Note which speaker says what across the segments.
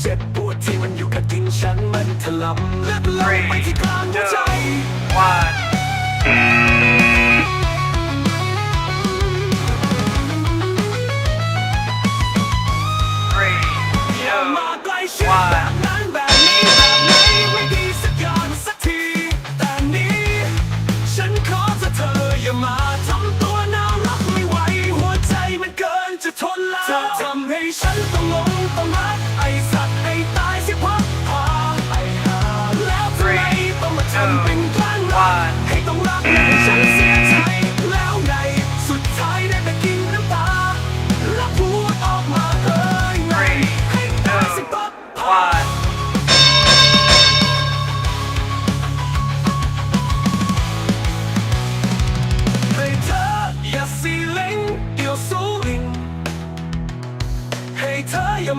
Speaker 1: เจ็บปวดที่มันอยู่กับดินฉันมันถล่มและลงไปที่กลางหัวใจ
Speaker 2: one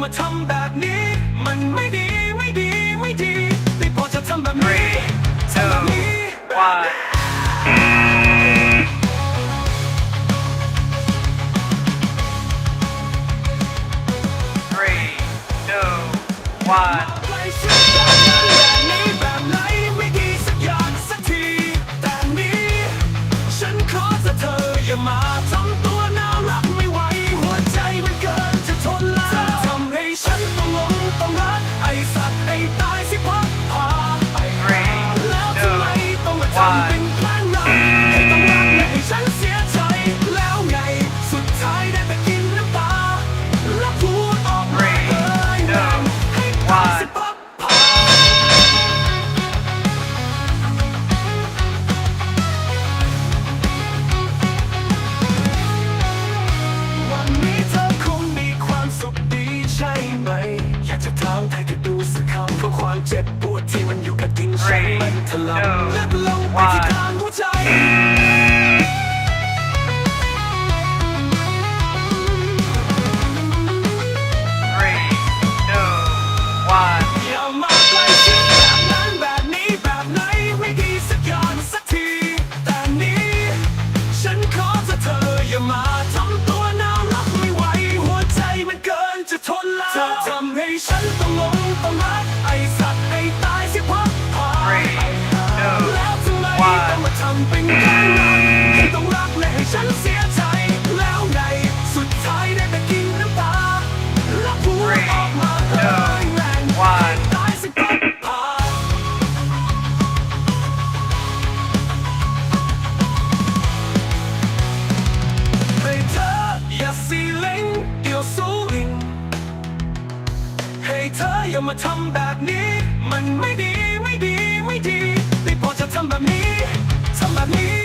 Speaker 1: มาทำแบบนี้ มันไม่ดีไม่ดีไม่ดีไม่พอจะทำแบบนี้ทำแบบนี้แบบนี้ สึกคำเพราะความเจ็บปวดที่มันอยู่กับดินฉันมันถล่มและลงไปที่ทางหัวใจ มาทำแบบนี้ มันไม่ดีไม่ดีไม่ดีไม่พอจะทำแบบนี้ทำแบบนี้